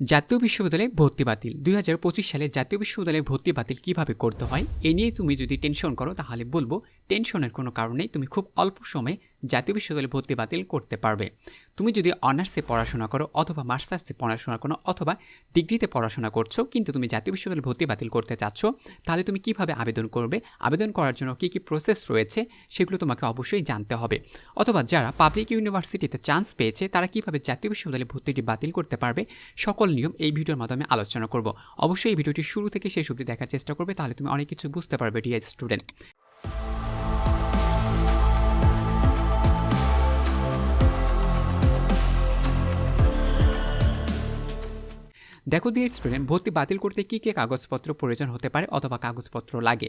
জাতীয় বিশ্ববিদ্যালয়ে ভর্তি বাতিল। দুই সালে জাতীয় বিশ্ববিদ্যালয়ে ভর্তি বাতিল কীভাবে করতে হয়, এ নিয়ে তুমি যদি টেনশন করো, তাহলে বলব টেনশনের কোনো কারণ তুমি খুব অল্প সময়ে জাতীয় বিশ্ববিদ্যালয়ে ভর্তি বাতিল করতে পারবে। তুমি যদি অনার্সে পড়াশোনা করো অথবা মাস্টার্সে পড়াশোনা করো অথবা ডিগ্রিতে পড়াশোনা করছ, কিন্তু তুমি জাতীয় বিশ্ববিদ্যালয়ে ভর্তি বাতিল করতে চাচ্ছ, তাহলে তুমি কীভাবে আবেদন করবে, আবেদন করার জন্য কী কী প্রসেস রয়েছে, সেগুলো তোমাকে অবশ্যই জানতে হবে। অথবা যারা পাবলিক ইউনিভার্সিটিতে চান্স পেয়েছে, তারা কীভাবে জাতীয় বিশ্ববিদ্যালয়ে ভর্তিটি বাতিল করতে পারবে, সকল নিয়ম এই ভিডিওর মাধ্যমে আলোচনা করব। অবশ্যই এই ভিডিওটি শুরু থেকে শেষ অবধি দেখার চেষ্টা করবে, তাহলে তুমি অনেক কিছু বুঝতে পারবে ডিয়ার স্টুডেন্ট দেখো দিয়ে স্টুডেন্ট ভর্তি বাতিল করতে কী কী কাগজপত্র প্রয়োজন হতে পারে অথবা কাগজপত্র লাগে?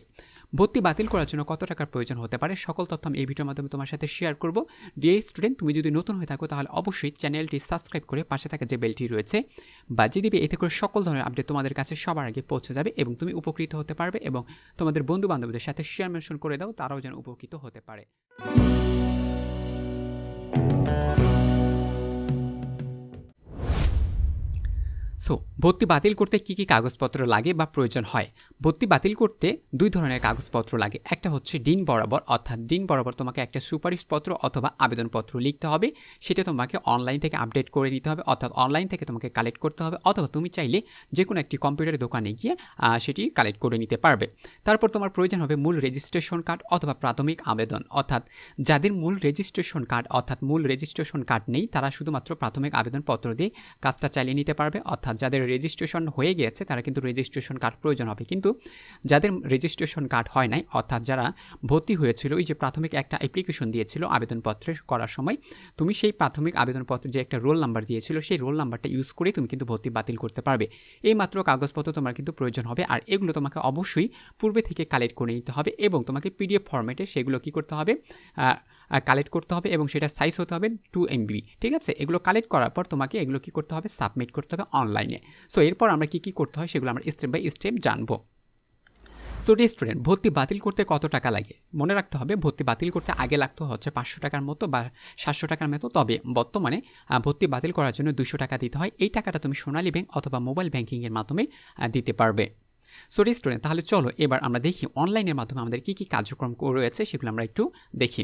ভর্তি বাতিল করার জন্য কত টাকার প্রয়োজন হতে পারে? সকল তথ্য আমি এই ভিডিওর মাধ্যমে তোমার সাথে শেয়ার করব। ডিয়ার স্টুডেন্ট তুমি যদি নতুন হয়ে থাকো, তাহলে অবশ্যই চ্যানেলটি সাবস্ক্রাইব করে পাশে থাকা যে বেলটি রয়েছে, বাজিয়ে দিবে। এতে করে সকল ধরনের আপডেট তোমাদের কাছে সবার আগে পৌঁছে যাবে এবং তুমি উপকৃত হতে পারবে এবং তোমাদের বন্ধু বান্ধবদের সাথে শেয়ার মেনশন করে দাও, তারাও যেন উপকৃত হতে পারে। সো ভর্তি বাতিল করতে কী কী কাগজপত্র লাগে বা প্রয়োজন হয়? ভর্তি বাতিল করতে দুই ধরনের কাগজপত্র লাগে। একটা হচ্ছে দিন বরাবর, অর্থাৎ দিন বরাবর তোমাকে একটা সুপারিশপত্র অথবা আবেদনপত্র লিখতে হবে। সেটা তোমাকে অনলাইন থেকে আপডেট করে নিতে হবে, অর্থাৎ অনলাইন থেকে তোমাকে কালেক্ট করতে হবে, অথবা তুমি চাইলে যে কোনো একটি কম্পিউটারের দোকানে গিয়ে সেটি কালেক্ট করে নিতে পারবে। তারপর তোমার প্রয়োজন হবে মূল রেজিস্ট্রেশন কার্ড অথবা প্রাথমিক আবেদন। অর্থাৎ যাদের মূল রেজিস্ট্রেশন কার্ড অর্থাৎ মূল রেজিস্ট্রেশন কার্ড নেই, তারা শুধুমাত্র প্রাথমিক আবেদনপত্র দিয়ে কাজটা চালিয়ে নিতে পারবে, অর্থাৎ যাদের রেজিস্ট্রেশন হয়ে গিয়েছে, তারা কিন্তু রেজিস্ট্রেশন কার্ড প্রয়োজন হবে। কিন্তু যাদের রেজিস্ট্রেশন কার্ড হয় নাই, অর্থাৎ যারা ভর্তি হয়েছিল ওই যে প্রাথমিক একটা অ্যাপ্লিকেশন দিয়েছিল আবেদনপত্রে করার সময়, তুমি সেই প্রাথমিক আবেদনপত্রে যে একটা রোল নাম্বার দিয়েছিল, সেই রোল নাম্বারটা ইউজ করে তুমি কিন্তু ভর্তি বাতিল করতে পারবে। এই মাত্র কাগজপত্র তোমার কিন্তু প্রয়োজন হবে, আর এগুলো তোমাকে অবশ্যই পূর্বে থেকে কালেক্ট করে নিতে হবে এবং তোমাকে পিডিএফ ফরম্যাটে সেগুলো কী করতে হবে কালেক্ট করতে হবে এবং সেটা সাইজ হতে হবে টু এমবি ঠিক আছে? এগুলো কালেক্ট করার পর তোমাকে এগুলো কী করতে হবে? সাবমিট করতে হবে অনলাইনে সো এরপর আমরা কী কী করতে হয় সেগুলো আমরা স্টেপ বাই স্টেপ জানব। সো স্টুডেন্ট ভর্তি বাতিল করতে কত টাকা লাগে? মনে রাখতে হবে, ভর্তি বাতিল করতে আগে লাগতো হচ্ছে পাঁচশো টাকার মতো বা সাতশো টাকার মতো। তবে বর্তমানে ভর্তি বাতিল করার জন্য দুশো টাকা দিতে হয়। এই টাকাটা তুমি সোনালী ব্যাংক অথবা মোবাইল ব্যাঙ্কিংয়ের মাধ্যমে দিতে পারবে। সো স্টুডেন্ট তাহলে চলো এবার আমরা দেখি অনলাইনের মাধ্যমে আমাদের কী কী কার্যক্রম রয়েছে সেগুলো আমরা একটু দেখি।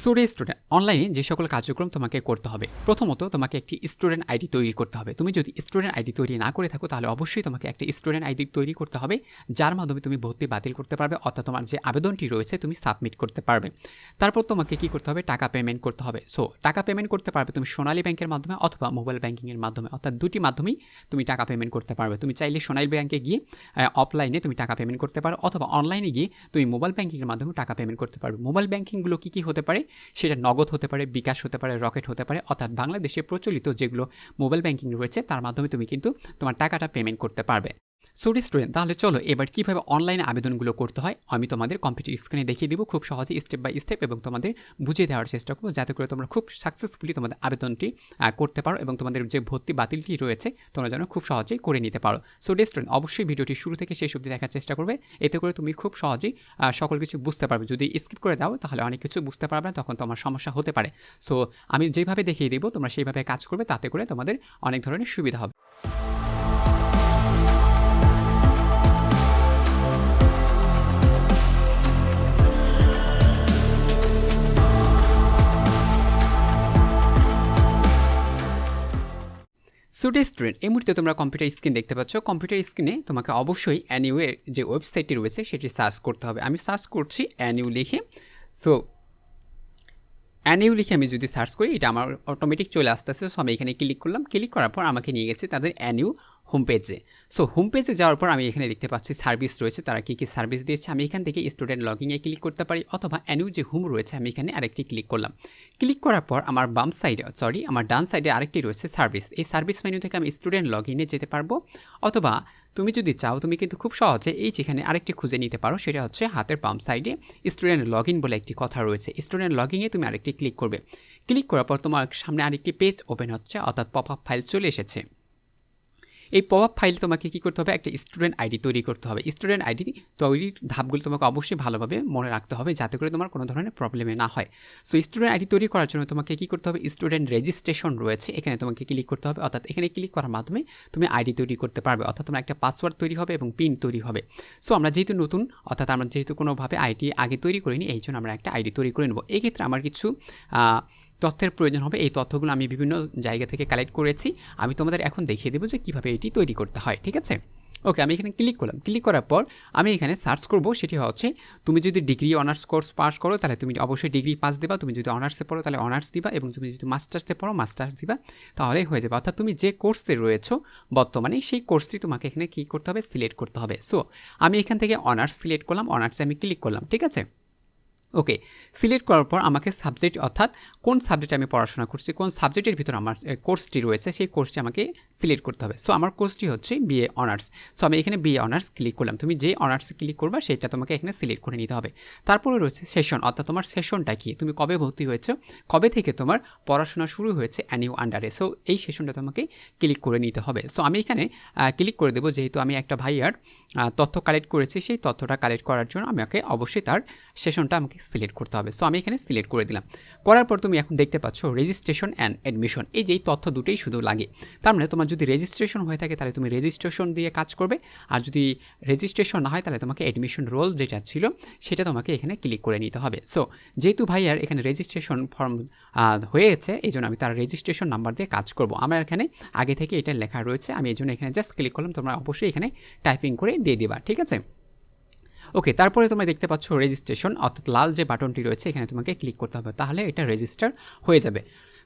সুরে স্টুডেন্ট অনলাইনে যে সকল কার্যক্রম তোমাকে করতে হবে, প্রথমত তোমাকে একটি স্টুডেন্ট আইডি তৈরি করতে হবে। তুমি যদি স্টুডেন্ট আইডি তৈরি না করে থাকো, তাহলে অবশ্যই তোমাকে একটি স্টুডেন্ট আইডি তৈরি করতে হবে, যার মাধ্যমে তুমি ভর্তি বাতিল করতে পারবে, অর্থাৎ তোমার যে আবেদনটি রয়েছে, তুমি সাবমিট করতে পারবে। তারপর তোমাকে কি করতে হবে? টাকা পেমেন্ট করতে হবে। সো টাকা পেমেন্ট করতে পারবে তুমি সোনালী ব্যাংকের মাধ্যমে অথবা মোবাইল ব্যাঙ্কিংয়ের মাধ্যমে। অর্থাৎ দুটি মাধ্যমেই তুমি টাকা পেমেন্ট করতে পারবে। তুমি চাইলে সোনালী ব্যাংকে গিয়ে অফলাইনে তুমি টাকা পেমেন্ট করতে পারো, অথবা অনলাইনে গিয়ে তুমি মোবাইল ব্যাঙ্কিংয়ের মাধ্যমে টাকা পেমেন্ট করতে পারবে। মোবাইল ব্যাঙ্কিংগুলো কী কী হতে পারে? সেটা নগদ হতে পারে, বিকাশ হতে পারে, রকেট হতে পারে, অর্থাৎ বাংলাদেশে প্রচলিত যেগুলো মোবাইল ব্যাংকিং রয়েছে, তার মাধ্যমে তুমি কিন্তু তোমার টাকাটা পেমেন্ট করতে পারবে। সোডি স্টুডেন্ট তাহলে চলো এবার কীভাবে অনলাইনে আবেদনগুলো করতে হয়, আমি তোমাদের কম্পিউটার স্ক্রিনে দেখিয়ে দিব, খুব সহজে স্টেপ বাই স্টেপ এবং তোমাদের বুঝিয়ে দেওয়ার চেষ্টা করব, যাতে করে তোমরা খুব সাকসেসফুলি তোমাদের আবেদনটি করতে পারো এবং তোমাদের যে ভর্তি বাতিলটি রয়েছে, তোমরা যেন খুব সহজেই করে নিতে পারো। সো স্টুডেন্ট অবশ্যই ভিডিওটি শুরু থেকে শেষ অবধি দেখার চেষ্টা করবে, এতে করে তুমি খুব সহজেই সকল কিছু বুঝতে পারবে। যদি স্কিপ করে দাও, তাহলে অনেক কিছু বুঝতে পারবে না, তখন তোমার সমস্যা হতে পারে। সো আমি যেভাবে দেখিয়ে দিব, তোমরা সেইভাবে কাজ করবে, তাতে করে তোমাদের অনেক ধরনের সুবিধা হবে। সুডে স্টুডেন্ট এই মুহূর্তে তোমরা কম্পিউটার স্ক্রিন দেখতে পাচ্ছ। কম্পিউটার স্ক্রিনে তোমাকে অবশ্যই অ্যানিউয়ের যে ওয়েবসাইটটি রয়েছে, সেটি সার্চ করতে হবে। আমি সার্চ করছি অ্যানিউ লিখে। সো অ্যানিউ লিখে আমি যদি সার্চ করি, এটা আমার অটোমেটিক চলে আসতেছে। সো আমি এখানে ক্লিক করলাম। ক্লিক করার পর আমাকে নিয়ে গেছে তাদের অ্যানিউ হোম পেজে সো হোম পেজে যাওয়ার পর আমি এখানে দেখতে পাচ্ছি সার্ভিস রয়েছে, তারা কী কী সার্ভিস দিয়েছে, আমি এখান থেকে স্টুডেন্ট লগিংয়ে ক্লিক করতে পারি, অথবা অ্যানিউ যে হোম রয়েছে, আমি এখানে আরেকটি ক্লিক করলাম। ক্লিক করার পর আমার বাম সাইডে সরি আমার ডান সাইডে আরেকটি রয়েছে সার্ভিস এই সার্ভিস মেনু থেকে আমি স্টুডেন্ট লগ ইনে যেতে পারব, অথবা তুমি যদি চাও, তুমি কিন্তু খুব সহজে এই যেখানে আরেকটি খুঁজে নিতে পারো, সেটা হচ্ছে হাতের বাম সাইডে স্টুডেন্ট লগ ইন বলে একটি কথা রয়েছে। স্টুডেন্ট লগ ইনে তুমি আরেকটি ক্লিক করবে। ক্লিক করার পর তোমার সামনে আরেকটি পেজ ওপেন হচ্ছে, অর্থাৎ পপ আপ ফাইল চলে এসেছে। এই পপ ফাইল তোমাকে কী করতে হবে? একটা স্টুডেন্ট আইডি তৈরি করতে হবে। স্টুডেন্ট আইডি তৈরির ধাপগুলো তোমাকে অবশ্যই ভালোভাবে মনে রাখতে হবে যাতে করে তোমার কোনো ধরনের প্রবলেমে না হয়। সো স্টুডেন্ট আইডি তৈরি করার জন্য তোমাকে কী করতে হবে? স্টুডেন্ট রেজিস্ট্রেশন রয়েছে। এখানে তোমাকে ক্লিক করতে হবে। অর্থাৎ এখানে ক্লিক করার মাধ্যমে তুমি আইডি তৈরি করতে পারবে। অর্থাৎ তোমার একটা পাসওয়ার্ড তৈরি হবে এবং পিন তৈরি হবে। সো আমরা যেহেতু নতুন, অর্থাৎ আমরা যেহেতু কোনোভাবে আইডি আগে তৈরি করিনি এই জন্য আমরা একটা আইডি তৈরি করে নেব। এক্ষেত্রে আমার কিছু তথ্যের প্রয়োজন হবে। এই তথ্যগুলো আমি বিভিন্ন জায়গা থেকে কালেক্ট করেছি। আমি তোমাদের এখন দেখিয়ে দেবো যে কীভাবে এটি তৈরি করতে হয়, ঠিক আছে? ওকে আমি এখানে ক্লিক করলাম। ক্লিক করার পর আমি এখানে সার্চ করব। সেটি হচ্ছে, তুমি যদি ডিগ্রি অনার্স কোর্স পাস করো, তাহলে তুমি অবশ্যই ডিগ্রি পাস দিবা। তুমি যদি অনার্সে পড়ো, তাহলে অনার্স দিবা এবং তুমি যদি মাস্টার্সে পড়ো মাস্টার্স দিবা তাহলে হয়ে যাবে। অর্থাৎ তুমি যে কোর্সে রয়েছো বর্তমানে, সেই কোর্সটি তোমাকে এখানে কী করতে হবে? সিলেক্ট করতে হবে। সো আমি এখান থেকে অনার্স সিলেক্ট করলাম। অনার্সে আমি ক্লিক করলাম, ঠিক আছে? ওকে সিলেক্ট করার পর আমাকে সাবজেক্ট অর্থাৎ কোন সাবজেক্টে আমি পড়াশোনা করছি, কোন সাবজেক্টের ভিতর আমার কোর্সটি রয়েছে, সেই কোর্সটি আমাকে সিলেক্ট করতে হবে। সো আমার কোর্সটি হচ্ছে বিএ অনার্স সো আমি এখানে বিএ অনার্স ক্লিক করলাম। তুমি যে অনার্স ক্লিক করবা, সেটা তোমাকে এখানে সিলেক্ট করে নিতে হবে। তারপরে রয়েছে সেশন অর্থাৎ তোমার সেশনটা কি? তুমি কবে ভর্তি হয়েছো? কবে থেকে তোমার পড়াশোনা শুরু হয়েছে অ্যানিউ আন্ডারে সো এই সেশনটা তোমাকে ক্লিক করে নিতে হবে। সো আমি এখানে ক্লিক করে দেবো, যেহেতু আমি একটা ভাইয়ার তথ্য কালেক্ট করেছি, সেই তথ্যটা কালেক্ট করার জন্য আমাকে অবশ্যই তার সেশনটা আমাকে সিলেক্ট করতে হবে। সো আমি এখানে সিলেক্ট করে দিলাম। করার পর তুমি এখন দেখতে পাচ্ছ রেজিস্ট্রেশন অ্যান্ড অ্যাডমিশন এই যে তথ্য দুটোই শুধু লাগে। তার মানে তোমার যদি রেজিস্ট্রেশন হয়ে থাকে, তাহলে তুমি রেজিস্ট্রেশন দিয়ে কাজ করবে। আর যদি রেজিস্ট্রেশন না হয়, তাহলে তোমাকে অ্যাডমিশন রোল যেটা ছিল, সেটা তোমাকে এখানে ক্লিক করে নিতে হবে। সো যেহেতু ভাইয়ার এখানে রেজিস্ট্রেশন ফর্ম হয়েছে এই জন্য আমি তার রেজিস্ট্রেশন নাম্বার দিয়ে কাজ করব। আমার এখানে আগে থেকে এটা লেখা রয়েছে। আমি এই জন্য এখানে জাস্ট ক্লিক করলাম। তোমরা অবশ্যই এখানে টাইপিং করে দিয়ে দিবা। ঠিক আছে? ওকে তারপরে তোমরা দেখতে পাচ্ছ রেজিস্ট্রেশন অর্থাৎ লাল যে বাটনটি রয়েছে, এখানে তোমাকে ক্লিক করতে হবে, তাহলে এটা রেজিস্টার হয়ে যাবে।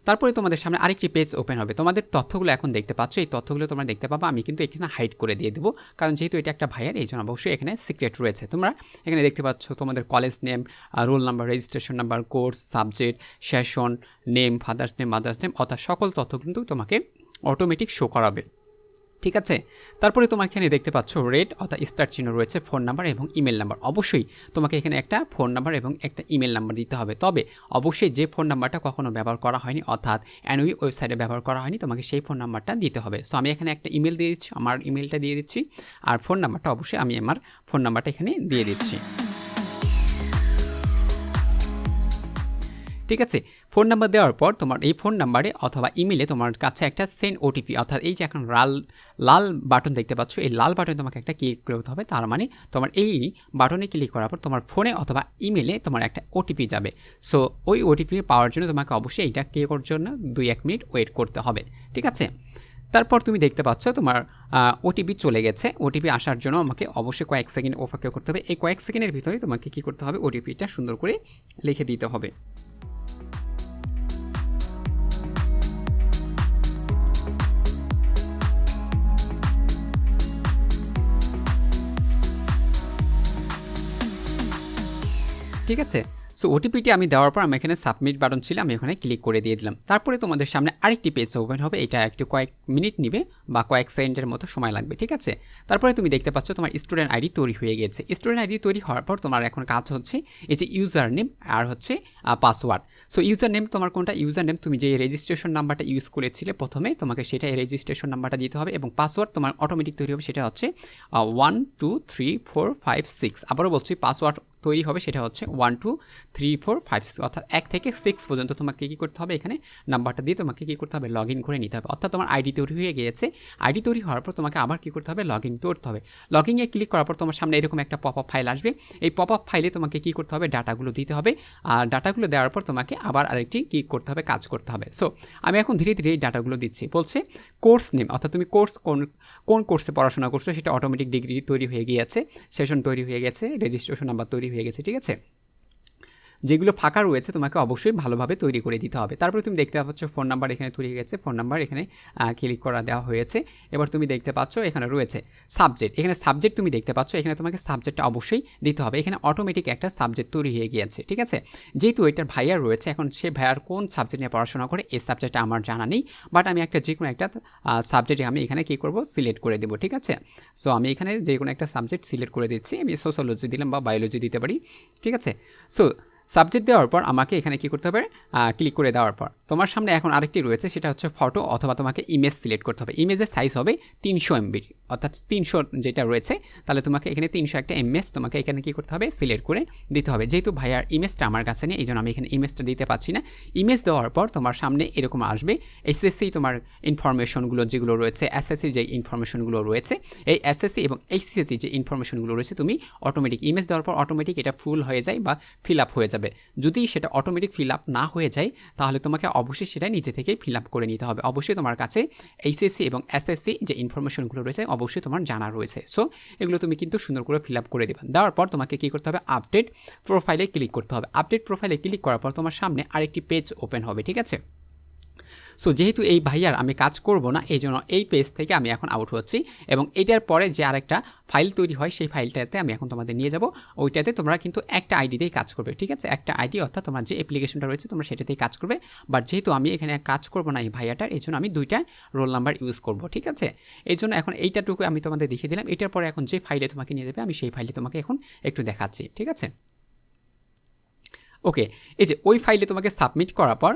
তারপরে তোমাদের সামনে আরেকটি পেজ ওপেন হবে। তোমাদের তথ্যগুলো এখন দেখতে পাচ্ছ, এই তথ্যগুলো তোমরা দেখতে পাবো, আমি কিন্তু এখানে হাইড করে দিয়ে দেবো, কারণ যেহেতু এটা একটা ভাইয়ার, এই জন্য অবশ্যই এখানে সিক্রেট রয়েছে। তোমরা এখানে দেখতে পাচ্ছ তোমাদের college name roll number registration number course subject session name father's name mother's name অর্থাৎ সকল তথ্য কিন্তু তোমাকে অটোমেটিক শো করাবে। ঠিক আছে? তারপরে তোমার এখানে দেখতে পাচ্ছ রেড অর্থাৎ স্টার চিহ্ন রয়েছে ফোন নাম্বার এবং ইমেল নাম্বার অবশ্যই তোমাকে এখানে একটা ফোন নাম্বার এবং একটা ইমেল নাম্বার দিতে হবে। তবে অবশ্যই যে ফোন নাম্বারটা কখনো ব্যবহার করা হয়নি, অর্থাৎ অ্যানুই ওয়েবসাইটে ব্যবহার করা হয়নি, তোমাকে সেই ফোন নাম্বারটা দিতে হবে। সো আমি এখানে একটা ইমেল দিয়ে দিচ্ছি, আমার ইমেলটা দিয়ে দিচ্ছি। আর ফোন নাম্বারটা অবশ্যই আমি আমার ফোন নাম্বারটা এখানে দিয়ে দিচ্ছি। ঠিক আছে? ফোন নাম্বার দেওয়ার পর তোমার এই ফোন নাম্বারে অথবা ইমেলে তোমার কাছে একটা সেন্ড ওটিপি অর্থাৎ এই যে এখন লাল লাল বাটন দেখতে পাচ্ছ, এই লাল বাটনে তোমাকে একটা ক্লিক করতে হবে। তার মানে তোমার এই বাটনে ক্লিক করার পর তোমার ফোনে অথবা ইমেলে তোমার একটা ওটিপি যাবে। সো ওই ওটিপি পাওয়ার জন্য তোমাকে অবশ্যই এইটা ক্লিক করার জন্য দুই, এক মিনিট ওয়েট করতে হবে। ঠিক আছে? তারপর তুমি দেখতে পাচ্ছ তোমার ওটিপি চলে গেছে। ওটিপি আসার জন্য আমাকে অবশ্যই কয়েক সেকেন্ড অপেক্ষা করতে হবে। এই কয়েক সেকেন্ডের ভিতরে তোমাকে কী করতে হবে? ওটিপিটা সুন্দর করে লিখে দিতে হবে। ঠিক আছে? সো ওটিপিটি আমি দেওয়ার পর আমি এখানে সাবমিট বাটন ছিল, আমি ওখানে ক্লিক করে দিয়ে দিলাম। তারপরে তোমাদের সামনে আরেকটি পেজ ওপেন হবে, এটা একটু কয়েক মিনিট নিবে বা কয়েক সেকেন্ডের মতো সময় লাগবে, ঠিক আছে? তারপরে তুমি দেখতে পাচ্ছ তোমার স্টুডেন্ট আইডি তৈরি হয়ে গেছে স্টুডেন্ট আইডি তৈরি হওয়ার পর তোমার এখন কাজ হচ্ছে এই যে ইউজার নেম আর হচ্ছে পাসওয়ার্ড সো ইউজার নেম তোমার কোনটা? ইউজার নেম তুমি যে রেজিস্ট্রেশন নাম্বারটা ইউজ করেছিলে প্রথমে, তোমাকে সেটা রেজিস্ট্রেশন নাম্বারটা দিতে হবে এবং পাসওয়ার্ড তোমার অটোমেটিক তৈরি হবে, সেটা হচ্ছে one two three four five six আবারও বলছি পাসওয়ার্ড তৈরি হবে সেটা হচ্ছে one two three four five six অর্থাৎ এক থেকে সিক্স পর্যন্ত তোমাকে কী করতে হবে এখানে নাম্বারটা দিয়ে তোমাকে কী করতে হবে লগ ইন করে নিতে হবে। অর্থাৎ তোমার আইডি তৈরি হয়ে গিয়েছে। আইডি তৈরি হওয়ার পর তোমাকে আবার কী করতে হবে? লগ ইন করতে হবে। লগ ইনে ক্লিক করার পর তোমার সামনে এরকম একটা পপ আপ ফাইল আসবে। এই পপ আপ ফাইলে তোমাকে কী করতে হবে? ডাটাগুলো দিতে হবে। আর ডাটাগুলো দেওয়ার পর তোমাকে আবার আরেকটি কী করতে হবে? কাজ করতে হবে। সো আমি এখন ধীরে ধীরে এই ডাটাগুলো দিচ্ছি। বলছে কোর্স নেম অর্থাৎ তুমি কোর্স কোন কোন কোর্সে পড়াশোনা করছ সেটা অটোমেটিক ডিগ্রি তৈরি হয়ে গিয়েছে। সেশন তৈরি হয়ে গেছে। রেজিস্ট্রেশন নাম্বার তৈরি হয়ে গেছে ঠিক আছে? যেগুলো ফাঁকা রয়েছে, তোমাকে অবশ্যই ভালোভাবে তৈরি করে দিতে হবে। তারপরে তুমি দেখতে পাচ্ছ ফোন নাম্বার এখানে তৈরি হয়ে গেছে। ফোন নাম্বার এখানে ক্লিক করা দেওয়া হয়েছে। এবার তুমি দেখতে পাচ্ছ এখানে রয়েছে সাবজেক্ট এখানে সাবজেক্ট তুমি দেখতে পাচ্ছ, এখানে তোমাকে সাবজেক্টটা অবশ্যই দিতে হবে। এখানে অটোমেটিক একটা সাবজেক্ট তৈরি হয়ে গিয়েছে, ঠিক আছে? যেহেতু এটার ভাইয়ার রয়েছে, এখন সে ভাইয়ার কোন সাবজেক্ট নিয়ে পড়াশোনা করে, এই সাবজেক্টটা আমার জানা নেই। বাট আমি একটা যে কোনো একটা সাবজেক্টে আমি এখানে কী করব? সিলেক্ট করে দেবো, ঠিক আছে? সো আমি এখানে যে কোনো একটা সাবজেক্ট সিলেক্ট করে দিচ্ছি। আমি সোশ্যোলজি দিলাম বা বায়োলজি দিতে পারি, ঠিক আছে? সো সাবজেক্ট দেওয়ার পর আমাকে এখানে কি করতে হবে? ক্লিক করে দেওয়ার পর। তোমার সামনে এখন আরেকটি রয়েছে, সেটা হচ্ছে ফটো অথবা তোমাকে ইমেজ সিলেক্ট করতে হবে। ইমেজের সাইজ হবে তিনশো এমবির অর্থাৎ তিনশো যেটা রয়েছে, তাহলে তোমাকে এখানে তিনশো একটা ইমেজ তোমাকে এখানে কি করতে হবে? সিলেক্ট করে দিতে হবে। যেহেতু ভাইয়ার ইমেজটা আমার কাছে নেই এই জন্য আমি এখানে ইমেজটা দিতে পারছি না। ইমেজ দেওয়ার পর তোমার সামনে এরকম আসবে এসএসসি তোমার ইনফরমেশনগুলো যেগুলো রয়েছে এসএসসি যে ইনফরমেশনগুলো রয়েছে, এই এসএসসি এবং এইচসিএসসি যে ইনফরমেশনগুলো রয়েছে, তুমি অটোমেটিক ইমেজ দেওয়ার পর অটোমেটিক এটা ফুল হয়ে যায় বা ফিল আপ হয়ে যাবে। যদি সেটা অটোমেটিক ফিল আপ না হয়ে যায়, তাহলে তোমাকে অবশ্যই সেটা নিজে থেকেই ফিল আপ করে নিতে হবে। অবশ্যই তোমার কাছে এইচএসসি এবং এসএসসি যে ইনফরমেশনগুলো রয়েছে, অবশ্যই তোমার জানা রয়েছে। সো এগুলো তুমি কিন্তু সুন্দর করে ফিল আপ করে দেবে। দেওয়ার পর তোমাকে কী করতে হবে? আপডেট প্রোফাইলে ক্লিক করতে হবে। আপডেট প্রোফাইলে ক্লিক করার পর তোমার সামনে আরেকটি পেজ ওপেন হবে, ঠিক আছে? সো যেহেতু এই ভাইয়ার আমি কাজ করব না এই জন্য এই পেজ থেকে আমি এখন আউট হচ্ছি এবং এটার পরে যে আরেকটা ফাইল তৈরি হয়, সেই ফাইলটাতে আমি এখন তোমাদের নিয়ে যাব। ওইটাতে তোমরা কিন্তু একটা আইডিতেই কাজ করবে, ঠিক আছে? একটা আইডি অর্থাৎ তোমার যে অ্যাপ্লিকেশনটা রয়েছে, তোমরা সেটাতেই কাজ করবে। বাট যেহেতু আমি এখানে কাজ করব না এই ভাইয়াটার এই জন্য আমি দুইটা রোল নাম্বার ইউজ করব, ঠিক আছে? এই জন্য এখন এইটাটুকু আমি তোমাদের দেখিয়ে দিলাম। এটার পরে এখন যে ফাইলে তোমাকে নিয়ে যাবে, আমি সেই ফাইলে তোমাকে এখন একটু দেখাচ্ছি, ঠিক আছে? ওকে, এই যে ওই ফাইলে তোমাকে সাবমিট করার পর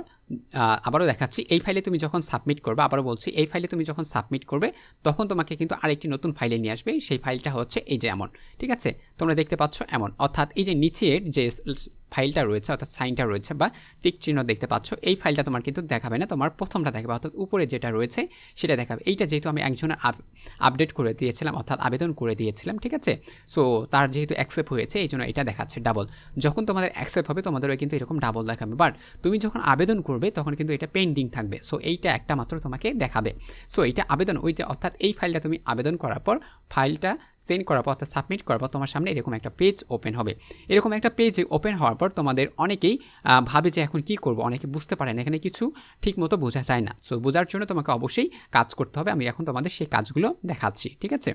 আবারও দেখাচ্ছি, এই ফাইলে তুমি যখন সাবমিট করবে, আবারও বলছি, এই ফাইলে তুমি যখন সাবমিট করবে, তখন তোমাকে কিন্তু আরেকটি নতুন ফাইলে নিয়ে আসবে, সেই ফাইলটা হচ্ছে এই যে এমন, ঠিক আছে? তোমরা দেখতে পাচ্ছ এমন, অর্থাৎ এই যে নিচের যে ফাইলটা রয়েছে, অর্থাৎ সাইনটা রয়েছে বা টিক চিহ্ন দেখতে পাচ্ছ, এই ফাইলটা তোমার কিন্তু দেখাবে না, তোমার প্রথমটা দেখাবে, অর্থাৎ উপরে যেটা রয়েছে সেটা দেখাবে। এইটা যেহেতু আমি একজনের আপডেট করে দিয়েছিলাম, অর্থাৎ আবেদন করে দিয়েছিলাম, ঠিক আছে? সো তার যেহেতু অ্যাকসেপ্ট হয়েছে এই জন্য এটা দেখাচ্ছে ডাবল যখন তোমাদের অ্যাকসেপ্ট হবে, তোমাদেরও কিন্তু এরকম ডাবল দেখাবে। বাট তুমি যখন আবেদন করবে, তখন কিন্তু এটা পেন্ডিং থাকবে। সো এইটা একটা মাত্র তোমাকে দেখাবে। সো এটা আবেদন ওই যে, অর্থাৎ এই ফাইলটা তুমি আবেদন করার পর, ফাইলটা সেন্ড করার পর, অর্থাৎ সাবমিট করার পর, তোমার সামনে এরকম একটা পেজ ওপেন হবে। এরকম একটা পেজ ওপেন হওয়ার পর তোমাদের অনেকেই ভাবে যে এখন কি করব? অনেকে বুঝতে পারেন এখানে কিছু ঠিক মতো বোঝা যায় না। সো বোঝার জন্য তোমাকে অবশ্যই কাজ করতে হবে। আমি এখন তোমাদের সেই কাজগুলো দেখাচ্ছি, ঠিক আছে?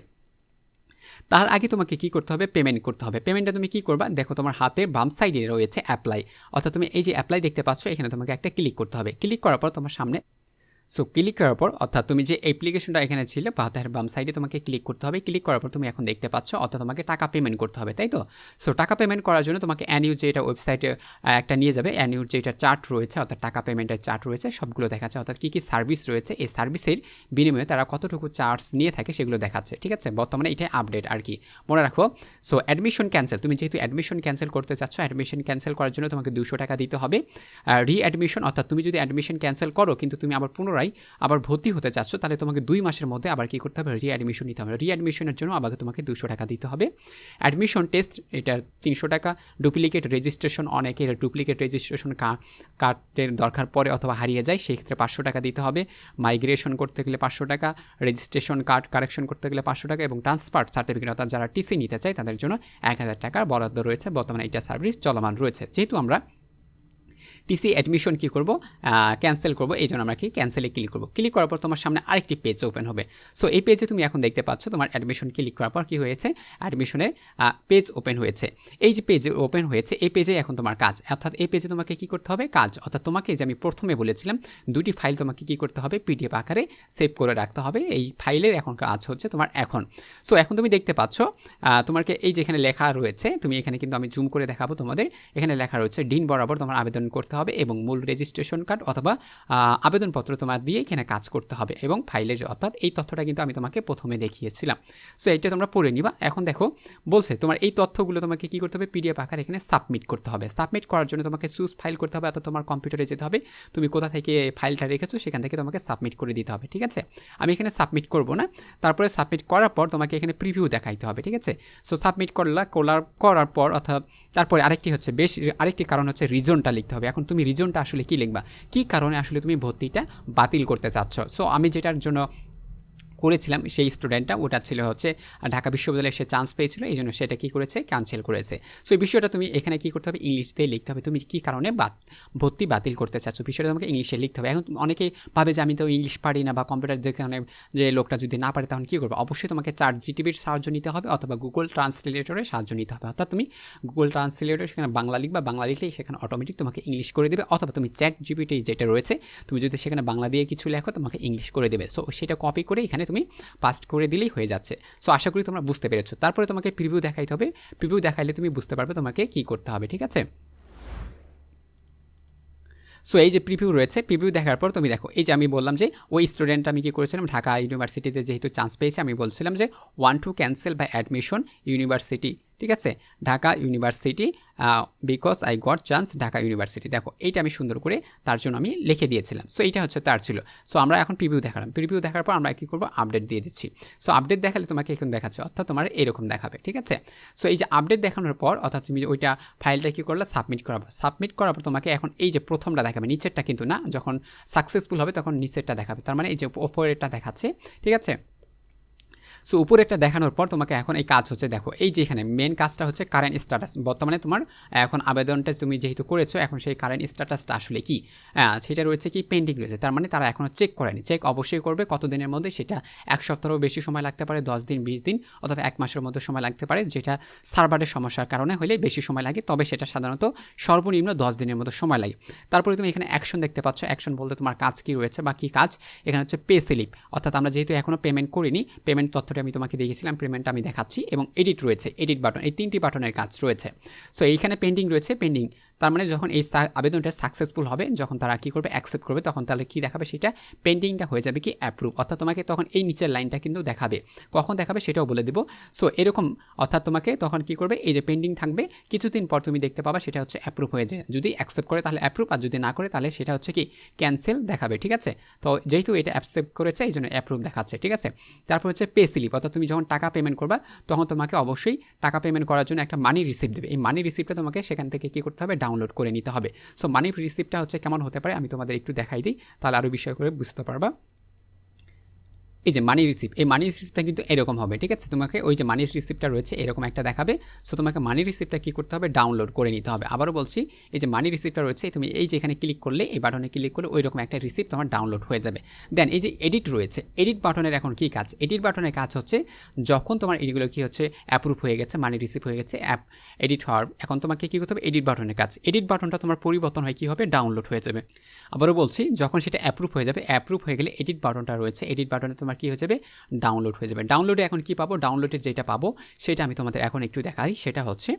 তার আগে তোমাকে কি করতে হবে? পেমেন্ট করতে হবে। পেমেন্টটা তুমি কি করবা? দেখো তোমার হাতে বাম সাইডে রয়েছে অ্যাপ্লাই অর্থাৎ তুমি এই যে অ্যাপ্লাই দেখতে পাচ্ছ, এখানে তোমাকে একটা ক্লিক করতে হবে। ক্লিক করার পর তোমার সামনে সো ক্লিক করার পর, অর্থাৎ তুমি যে অ্যাপ্লিকেশনটা এখানে ছিল বা তার বাম সাইডে তোমাকে ক্লিক করতে হবে। ক্লিক করার পর তুমি এখন দেখতে পাচ্ছ, অর্থাৎ তোমাকে টাকা পেমেন্ট করতে হবে, তাই তো? সো টাকা পেমেন্ট করার জন্য তোমাকে অ্যানিউ যেটা ওয়েবসাইটে একটা নিয়ে যাবে অ্যানিউর যেটা চার্ট রয়েছে, অর্থাৎ টাকা পেমেন্টের চার্ট রয়েছে, সবগুলো দেখাচ্ছে। অর্থাৎ কী কী সার্ভিস রয়েছে, এই সার্ভিসের বিনিময়ে তারা কতটুকু চার্জ নিয়ে থাকে সেগুলো দেখাচ্ছে, ঠিক আছে? বর্তমানে এটাই আপডেট আর কি। মনে রাখো সো অ্যাডমিশন ক্যান্সেল তুমি যেহেতু অ্যাডমিশন ক্যান্সেল করতে চাচ্ছ অ্যাডমিশন ক্যান্সেল করার জন্য তোমাকে দুশো টাকা দিতে হবে। রি অ্যাডমিশন অর্থাৎ তুমি যদি অ্যাডমিশন ক্যান্সেল করো, কিন্তু তুমি আবার পুনরায় আবার ভর্তি হতে চাচ্ছ, তাহলে তোমাকে দুই মাসের মধ্যে আবার কী করতে হবে? রিঅ্যাডমিশন নিতে হবে। রিঅ্যাডমিশনের জন্য আবার তোমাকে দুশো টাকা দিতে হবে। অ্যাডমিশন টেস্ট এটার তিনশো টাকা। ডুপ্লিকেট রেজিস্ট্রেশন অনেকের ডুপ্লিকেট রেজিস্ট্রেশন কার্ডের দরকার পড়ে অথবা হারিয়ে যায়, সেক্ষেত্রে পাঁচশো টাকা দিতে হবে। মাইগ্রেশন করতে গেলে পাঁচশো টাকা রেজিস্ট্রেশন কার্ড কারেকশন করতে গেলে পাঁচশো টাকা এবং ট্রান্সফার সার্টিফিকেট অর্থাৎ যারা টিসি নিতে চায়, তাদের জন্য এক হাজার টাকার বরাদ্দ রয়েছে। বর্তমানে এটা সার্ভিস চলমান রয়েছে। যেহেতু আমরা টিসি অ্যাডমিশন কী করব? ক্যান্সেল করব। এই জন্য আমরা কি ক্যান্সেলে ক্লিক করব। ক্লিক করার পর তোমার সামনে আরেকটি পেজ ওপেন হবে। সো এই পেজে তুমি এখন দেখতে পাচ্ছ তোমার অ্যাডমিশন ক্লিক করার পর কী হয়েছে? অ্যাডমিশনের পেজ ওপেন হয়েছে। এই যে পেজ ওপেন হয়েছে, এই পেজে এখন তোমার কাজ। অর্থাৎ এই পেজে তোমাকে কী করতে হবে? কাজ। অর্থাৎ তোমাকে যে আমি প্রথমে বলেছিলাম, দুটি ফাইল তোমাকে কী করতে হবে? পিডিএফ আকারে সেভ করে রাখতে হবে। এই ফাইলের এখন কাজ হচ্ছে তোমার এখন। সো এখন তুমি দেখতে পাচ্ছ তোমাকে এই যেখানে লেখা রয়েছে, তুমি এখানে কিন্তু আমি জুম করে দেখাবো তোমাদের। এখানে লেখা রয়েছে, দিন বরাবর তোমার আবেদন করতে হবে এবং মূল রেজিস্ট্রেশন কার্ড অথবা আবেদনপত্র তোমার দিয়ে এখানে কাজ করতে হবে এবং ফাইলের অর্থাৎ এই তথ্যটা কিন্তু আমি তোমাকে প্রথমে দেখিয়েছিলাম। সো এটা তোমরা পড়ে নিবা। এখন দেখো, বলছে তোমার এই তথ্যগুলো তোমাকে কী করতে হবে? পিডিএফ আকার এখানে সাবমিট করতে হবে। সাবমিট করার জন্য তোমাকে চুজ ফাইল করতে হবে অর্থাৎ তোমার কম্পিউটারে যেতে হবে। তুমি কোথা থেকে ফাইলটা রেখেছো সেখান থেকে তোমাকে সাবমিট করে দিতে হবে, ঠিক আছে? আমি এখানে সাবমিট করব না। তারপরে সাবমিট করার পর তোমাকে এখানে প্রিভিউ দেখাইতে হবে, ঠিক আছে? সো সাবমিট করলা করার করার পর অর্থাৎ, তারপরে আরেকটি হচ্ছে বেশ, আরেকটি কারণ হচ্ছে রিজনটা লিখতে হবে। এখন তুমি রিজনটা আসলে কী লিখবা? কী কারণে আসলে তুমি ভর্তিটা বাতিল করতে চাচ্ছ? সো আমি যেটার জন্য করেছিলাম, সেই স্টুডেন্টটা ওটা ছিল হচ্ছে ঢাকা বিশ্ববিদ্যালয়ে সে চান্স পেয়েছিল, এই জন্য সেটা কী করেছে? ক্যান্সেল করেছে। সো এই বিষয়টা তুমি এখানে কী করতে হবে? ইংলিশতে লিখতে হবে। তুমি কী কারণে বাদ ভর্তি বাতিল করতে চাচ্ছ? বিষয়টা তোমাকে ইংলিশে লিখতে হবে। এখন অনেকেই ভাবে যে আমি তো ইংলিশ পারি না বা কম্পিউটার যেখানে যে লোকটা যদি না পারে, তখন কী করবে? অবশ্যই তোমাকে চার জিটিভির সাহায্য নিতে হবে অথবা গুগল ট্রান্সলেটরের সাহায্য নিতে হবে। অর্থাৎ তুমি গুগল ট্রান্সলেটর সেখানে বাংলা লিখবা বাংলা লিখলেই সেখানে অটোমেটিক তোমাকে ইংলিশ করে দেবে, অথবা তুমি চ্যাট জিপিটি যেটা রয়েছে, তুমি যদি সেখানে বাংলা দিয়ে কিছু লেখো, তোমাকে ইংলিশ করে দেবে। সো সেটা কপি করে এখানে তুমি পাস্ট করে দিলেই হয়ে যাচ্ছে। সো আশা করি তোমরা বুঝতে পেরেছ। তারপরে তোমাকে প্রিভিউ দেখাইতে হবে। প্রিভিউ দেখাইলে তুমি বুঝতে পারবে তোমাকে কি করতে হবে, ঠিক আছে? সো এই যে প্রিভিউ রয়েছে প্রিভিউ দেখার পর তুমি দেখো, এই যে আমি বললাম যে ওই স্টুডেন্ট আমি কি করেছিলাম, ঢাকা ইউনিভার্সিটিতে যেহেতু চান্স পেয়েছি, আমি বলছিলাম যে one two cancel by admission university ঠিক আছে? Dhaka university because I got chance Dhaka university. দেখো, এইটা আমি সুন্দর করে তার জন্য আমি লিখে দিয়েছিলাম। সো এইটা হচ্ছে তার ছিল। সো আমরা এখন প্রিভিউ দেখালাম। প্রিভিউ দেখার পর আমরা কী করব? আপডেট দিয়ে দিচ্ছি। সো আপডেট দেখালে তোমাকে এখন দেখাচ্ছে, অর্থাৎ তোমার এরকম দেখাবে, ঠিক আছে? সো এই যে আপডেট দেখানোর পর, অর্থাৎ তুমি ওইটা ফাইলটা কী করলে? সাবমিট করাবো সাবমিট করার পর তোমাকে এখন এই যে প্রথমটা দেখাবে, নিচেরটা কিন্তু না, যখন সাকসেসফুল হবে তখন নিচেরটা দেখাবে। তার মানে এই যে ওপরেরটা দেখাচ্ছে, ঠিক আছে? সো উপরেরটা দেখানোর পর তোমাকে এখন এই কাজ হচ্ছে, দেখো, এই যে এখানে মেন কাজটা হচ্ছে কারেন্ট স্ট্যাটাস বর্তমানে তোমার এখন আবেদনটা তুমি যেহেতু করেছ, এখন সেই কারেন্ট স্ট্যাটাসটা আসলে কি? সেটা রয়েছে কি পেন্ডিং রয়েছে। তার মানে তারা এখনও চেক করেনি। চেক অবশ্যই করবে, কতদিনের মধ্যে সেটা এক সপ্তাহও বেশি সময় লাগতে পারে, দশ দিন, বিশ দিন, অথবা এক মাসের মধ্যে সময় লাগতে পারে, যেটা সার্ভারের সমস্যার কারণে হলে বেশি সময় লাগে, তবে সেটা সাধারণত সর্বনিম্ন দশ দিনের মতো সময় লাগে। তারপরে তুমি এখানে অ্যাকশন দেখতে পাচ্ছ। অ্যাকশন বলতে তোমার কাজ কি রয়েছে বা কী কাজ? এখানে হচ্ছে পে স্লিপ অর্থাৎ আমরা যেহেতু এখনও পেমেন্ট করিনি পেমেন্ট তথ্যটা আমি তোমাকে দেখেছিলাম পেমেন্টটা আমি দেখাচ্ছি এবং এডিট রয়েছে এডিট বাটন এই তিনটি বাটনের কাজ রয়েছে। সো এইখানে পেন্ডিং রয়েছে পেন্ডিং তার মানে যখন এই আবেদনটা সাকসেসফুল হবে, যখন তারা কী করবে অ্যাকসেপ্ট করবে, তখন তাহলে কী দেখাবে? সেটা পেন্ডিংটা হয়ে যাবে কি অ্যাপ্রুভ অর্থাৎ তোমাকে তখন এই নিচের লাইনটা কিন্তু দেখাবে। কখন দেখাবে সেটাও বলে দেবো। সো এরকম অর্থাৎ তোমাকে তখন কী করবে? এই যে পেন্ডিং থাকবে, কিছুদিন পর তুমি দেখতে পাবা সেটা হচ্ছে অ্যাপ্রুভ হয়ে যায়। যদি অ্যাকসেপ্ট করে তাহলে অ্যাপ্রুভ আর যদি না করে তাহলে সেটা হচ্ছে কি ক্যান্সেল দেখাবে, ঠিক আছে? তো যেহেতু এটা অ্যাকসেপ্ট করেছে, এই জন্য অ্যাপ্রুভ দেখাচ্ছে, ঠিক আছে? তারপর হচ্ছে পে স্লিপ অর্থাৎ তুমি যখন টাকা পেমেন্ট করবা, তখন তোমাকে অবশ্যই টাকা পেমেন্ট করার জন্য একটা মানি রিসিপ্ট দেবে। এই মানি রিসিপ্টটা তোমাকে সেখান থেকে কী করতে হবে? ডাউনলোড করে নিতে হবে। সো মানি রিসিপ্টটা হচ্ছে কেমন হতে পারে আমি তোমাদের একটু দেখাই দিই, তাহলে আরও বিষয় করে বুঝতে পারবা। এই যে মানি রিসিপ্ট এই মানি রিসিপ্টটা কিন্তু এরকম হবে, ঠিক আছে? তোমাকে ওই যে মানি রিসিপ্টটা রয়েছে, এরকম একটা দেখাবে। সো তোমাকে মানি রিসিপ্টটা কী করতে হবে? ডাউনলোড করে নিতে হবে। আবারও বলছি, এই যে মানি রিসিপ্টটা রয়েছে, তুমি এই যে এখানে ক্লিক করলে, এই বাটনে ক্লিক করলে ওই রকম একটা রিসিপ্ট তোমার ডাউনলোড হয়ে যাবে। দেন এই যে এডিট রয়েছে এডিট বাটনের এখন কী কাজ? এডিট বাটনের কাজ হচ্ছে, যখন তোমার এগুলো কী হচ্ছে অ্যাপ্রুভ হয়ে গেছে মানি রিসিপ্ট হয়ে গেছে অ্যাপ এডিট হওয়ার, এখন তোমাকে কী করতে হবে? এডিট বাটনের কাজ। এডিট বাটনটা তোমার পরিবর্তন হয় কী হবে? ডাউনলোড হয়ে যাবে। আবারও বলছি, যখন সেটা অ্যাপ্রুভ হয়ে যাবে অ্যাপ্রুভ হয়ে গেলে এডিট বাটনটা রয়েছে এডিট বাটনে তোমার কী হয়ে যাবে? ডাউনলোড হয়ে যাবে। ডাউনলোডে এখন কি পাবো? ডাউনলোডের যেটা পাবো, সেটা আমি তোমাদের এখন একটু দেখাই। সেটা হচ্ছে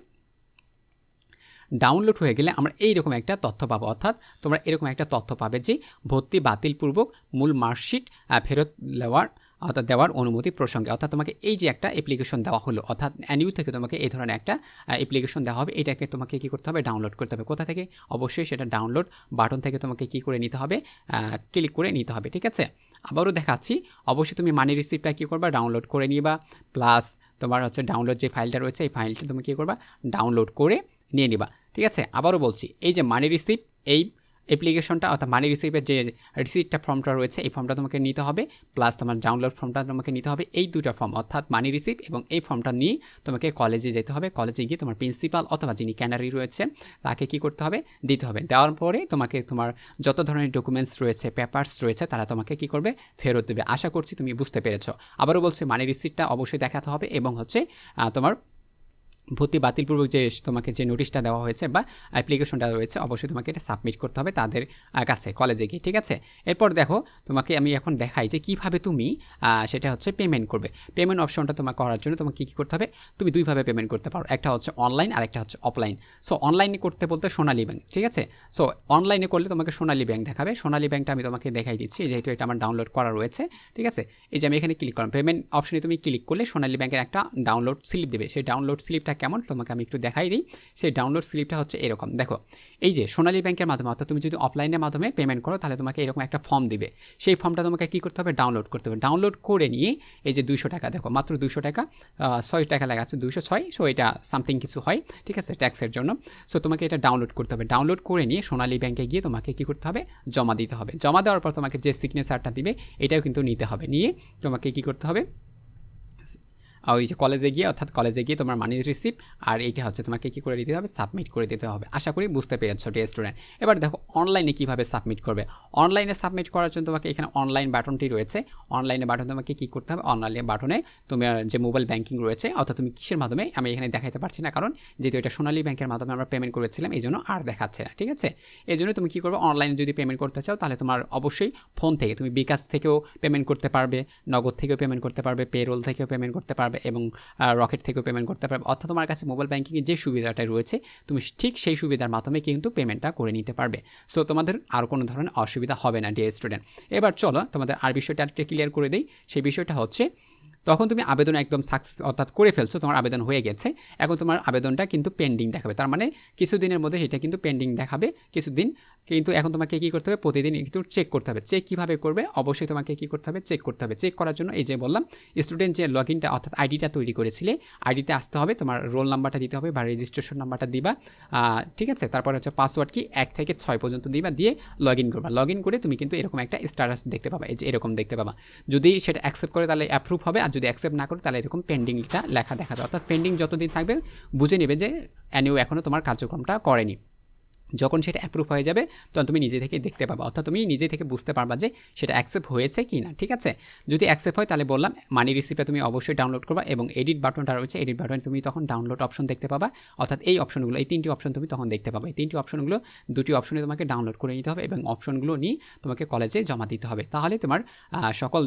ডাউনলোড হয়ে গেলে আমরা এইরকম একটা তথ্য পাবো। অর্থাৎ তোমরা এরকম একটা তথ্য পাবে যে, ভর্তি বাতিলপূর্বক মূল মার্কশিট ফেরত দেওয়ার অর্থাৎ দেওয়ার অনুমতি প্রসঙ্গে। অর্থাৎ তোমাকে এই যে একটা অ্যাপ্লিকেশন দেওয়া হলো, অর্থাৎ অ্যানিউ থেকে তোমাকে এই ধরনের একটা অ্যাপ্লিকেশন দেওয়া হবে, এটাকে তোমাকে কী করতে হবে? ডাউনলোড করতে হবে। কোথা থেকে? অবশ্যই সেটা ডাউনলোড বাটন থেকে তোমাকে কী করে নিতে হবে? ক্লিক করে নিতে হবে, ঠিক আছে? আবারও দেখাচ্ছি, অবশ্যই তুমি মানি রিসিপ্টটা কী করবা? ডাউনলোড করে নিবা প্লাস তোমার হচ্ছে ডাউনলোড যে ফাইলটা রয়েছে, এই ফাইলটা তুমি কী করবা? ডাউনলোড করে নিয়ে নিবা, ঠিক আছে? আবারও বলছি, এই যে মানি রিসিপ্ট এই অ্যাপ্লিকেশনটা অর্থাৎ মানি রিসিভের যে রিসিপ্টটা ফর্মটা রয়েছে, এই ফর্মটা তোমাকে নিতে হবে প্লাস তোমার ডাউনলোড ফর্মটা তোমাকে নিতে হবে, এই দুটা ফর্ম অর্থাৎ মানি রিসিভ এবং এই ফর্মটা নিয়ে তোমাকে কলেজে যেতে হবে কলেজে গিয়ে তোমার প্রিন্সিপাল অথবা যিনি ক্যানারি রয়েছে, তাকে কি করতে হবে, দিতে হবে। দেওয়ার পরে তোমাকে তোমার যত ধরনের ডকুমেন্টস রয়েছে পেপার্স রয়েছে, তারা তোমাকে কি করবে, ফেরত দেবে। আশা করছি তুমি বুঝতে পেরেছ। আবারও বলছি মানি রিসিপ্টটা অবশ্যই দেখাতে হবে এবং হচ্ছে তোমার ভর্তি বাতিলপূর্বক যে তোমাকে যে নোটিশটা দেওয়া হয়েছে বা অ্যাপ্লিকেশনটা রয়েছে, অবশ্যই তোমাকে এটা সাবমিট করতে হবে তাদের কাছে কলেজে গিয়ে, ঠিক আছে? এরপর দেখো, তোমাকে আমি এখন দেখাই যে কীভাবে তুমি সেটা হচ্ছে পেমেন্ট করবে। পেমেন্ট অপশনটা তোমার করার জন্য তোমাকে কী করতে হবে? তুমি দুইভাবে পেমেন্ট করতে পারো। একটা হচ্ছে অনলাইন আর একটা হচ্ছে অফলাইন সো অনলাইনে করতে বলতে সোনালী ব্যাংক ঠিক আছে? সো অনলাইনে করলে তোমাকে সোনালী ব্যাংক দেখাবে। সোনালী ব্যাংকটা আমি তোমাকে দেখাই দিচ্ছি, যেহেতু এটা আমার ডাউনলোড করা রয়েছে, ঠিক আছে? এই যে আমি এখানে ক্লিক করলাম পেমেন্ট অপশনে তুমি ক্লিক করলে সোনালী ব্যাংকের একটা ডাউনলোড স্লিপ দেবে। সেই ডাউনলোড স্লিপটা কেমন? তোমাকে আমি একটু দেখাই দিই। সেই ডাউনলোড স্লিপটা হচ্ছে এরকম। দেখো, এই যে সোনালী ব্যাংকের মাধ্যমে, অর্থাৎ তুমি যদি অফলাইনের মাধ্যমে পেমেন্ট করো, তাহলে তোমাকে এরকম একটা ফর্ম দিবে। সেই ফর্মটা তোমাকে কী করতে হবে? ডাউনলোড করতে হবে। ডাউনলোড করে নিয়ে এই যে দুশো টাকা, দেখো, মাত্র দুশো টাকা ছয় টাকা লেখা আছে দুশো ছয় সো এটা সামথিং কিছু হয়, ঠিক আছে ট্যাক্সের জন্য। সো তোমাকে এটা ডাউনলোড করতে হবে। ডাউনলোড করে নিয়ে সোনালী ব্যাংকে গিয়ে তোমাকে কী করতে হবে? জমা দিতে হবে। জমা দেওয়ার পর তোমাকে যে সিগনেচারটা দিবে, এটাও কিন্তু নিতে হবে। নিয়ে তোমাকে কী করতে হবে? ওই যে কলেজে গিয়ে, অর্থাৎ কলেজে গিয়ে তোমার মানি রিসিপ্ট আর এইটা হচ্ছে তোমাকে কী করে দিতে হবে? সাবমিট করে দিতে হবে। আশা করি বুঝতে পেরেছ ডে স্টুডেন্ট এবার দেখো অনলাইনে কীভাবে সাবমিট করবে? অনলাইনে সাবমিট করার জন্য তোমাকে এখানে অনলাইন বাটনটি রয়েছে। অনলাইনে বাটন তোমাকে কী করতে হবে? অনলাইনে বাটনে তোমার যে মোবাইল ব্যাঙ্কিং রয়েছে, অর্থাৎ তুমি কিসের মাধ্যমে, আমি এখানে দেখাতে পারছি না কারণ যেহেতু এটা সোনালী ব্যাংকের মাধ্যমে আমরা পেমেন্ট করেছিলাম এই জন্য আর দেখাচ্ছে না, ঠিক আছে? এই জন্য তুমি কী করবে? অনলাইনে যদি পেমেন্ট করতে চাও, তাহলে তোমার অবশ্যই ফোন থেকে, তুমি বিকাশ থেকেও পেমেন্ট করতে পারবে, নগদ থেকেও পেমেন্ট করতে পারবে পেরোল থেকেও পেমেন্ট করতে পারবে। পারবে এবং রকেট থেকেও পেমেন্ট করতে পারবে। অর্থাৎ তোমার কাছে মোবাইল ব্যাঙ্কিংয়ের যে সুবিধাটা রয়েছে, তুমি ঠিক সেই সুবিধার মাধ্যমে কিন্তু পেমেন্টটা করে নিতে পারবে। সো তোমাদের আর কোনো ধরনের অসুবিধা হবে না ডিয়ার স্টুডেন্ট এবার চলো তোমাদের আর বিষয়টা আরেকটা ক্লিয়ার করে দিই। সেই বিষয়টা হচ্ছে তখন তুমি আবেদন একদম সাকসেস অর্থাৎ করে ফেলছো, তোমার আবেদন হয়ে গেছে। এখন তোমার আবেদনটা কিন্তু পেন্ডিং দেখাবে। তার মানে কিছুদিনের মধ্যে সেটা কিন্তু পেন্ডিং দেখাবে, কিছুদিন। কিন্তু এখন তোমাকে কী করতে হবে? প্রতিদিন কিন্তু চেক করতে হবে। চেক কীভাবে করবে? অবশ্যই তোমাকে কী করতে হবে? চেক করতে হবে। চেক করার জন্য এই যে বললাম স্টুডেন্ট যে লগ ইনটা অর্থাৎ আইডিটা তৈরি করেছিলে আইডিতে আসতে হবে, তোমার রোল নাম্বারটা দিতে হবে বা রেজিস্ট্রেশন নাম্বারটা দিবা। ঠিক আছে? তারপর হচ্ছে পাসওয়ার্ড কি? এক থেকে ছয় পর্যন্ত দিবা, দিয়ে লগ ইন করবা। লগ ইন করে তুমি কিন্তু এরকম একটা স্ট্যাটাস দেখতে পাবা। এই যে এরকম দেখতে পাবা। যদি সেটা অ্যাকসেপ্ট করে তাহলে অ্যাপ্রুভ হবে যদি অ্যাকসেপ্ট না করো, তাহলে এরকম পেন্ডিংটা লেখা দেখা যায়। অর্থাৎ পেন্ডিং যতদিন থাকবে, বুঝে নেবে যে অ্যানিউ এখনও তোমার কার্যক্রমটা করেনি। যখন সেটা অ্যাপ্রুভ হয়ে যাবে, তখন তুমি নিজে থেকে দেখতে পাবা। অর্থাৎ তুমি নিজে থেকে বুঝতে পারবা যে সেটা অ্যাকসেপ্ট হয়েছে কি না ঠিক আছে? যদি অ্যাকসেপ্ট হয়, তাহলে বললাম মানি রিসিপে তুমি অবশ্যই ডাউনলোড করবা এবং এডিট বাটনটা রয়েছে এডিট বাটনে তুমি তখন ডাউনলোড অপশন দেখতে পাবা। অর্থাৎ এই অপশনগুলো এই তিনটি অপশন তুমি তখন দেখতে পাবা। এই তিনটি অপশনগুলো দুটি অপশনে তোমাকে ডাউনলোড করে নিতে হবে এবং অপশনগুলো নিয়ে তোমাকে কলেজে জমা দিতে হবে। তাহলে তোমার সকল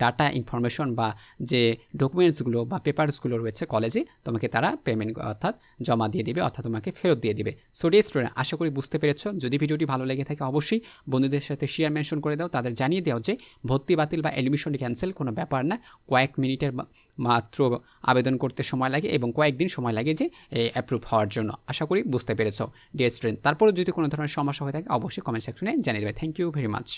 ডাটা ইনফরমেশন বা যে ডকুমেন্টসগুলো বা পেপারসগুলো রয়েছে কলেজে তোমাকে তারা পেমেন্ট অর্থাৎ জমা দিয়ে দিবে, অর্থাৎ তোমাকে ফেরত দিয়ে দিবে। সো স্টুডেন্ট আশা করি বুঝতে পেরেছ। যদি ভিডিওটি ভালো লেগে থাকে অবশ্যই বন্ধুদের সাথে শেয়ার মেনশন করে দাও। তাদের জানিয়ে দাও যে ভর্তি, বাতিল বা অ্যাডমিশন ক্যান্সেল কোনো ব্যাপার না। কয়েক মিনিটের মাত্র আবেদন করতে সময় লাগে এবং কয়েকদিন সময় লাগে যে অ্যাপ্রুভ হওয়ার জন্য। আশা করি বুঝতে পেরেছ। ডিয়ার স্টুডেন্ট তারপরে যদি কোনো ধরনের সমস্যা হয়ে থাকে, অবশ্যই কমেন্ট সেকশনে জানিয়ে দেবে। Thank you very much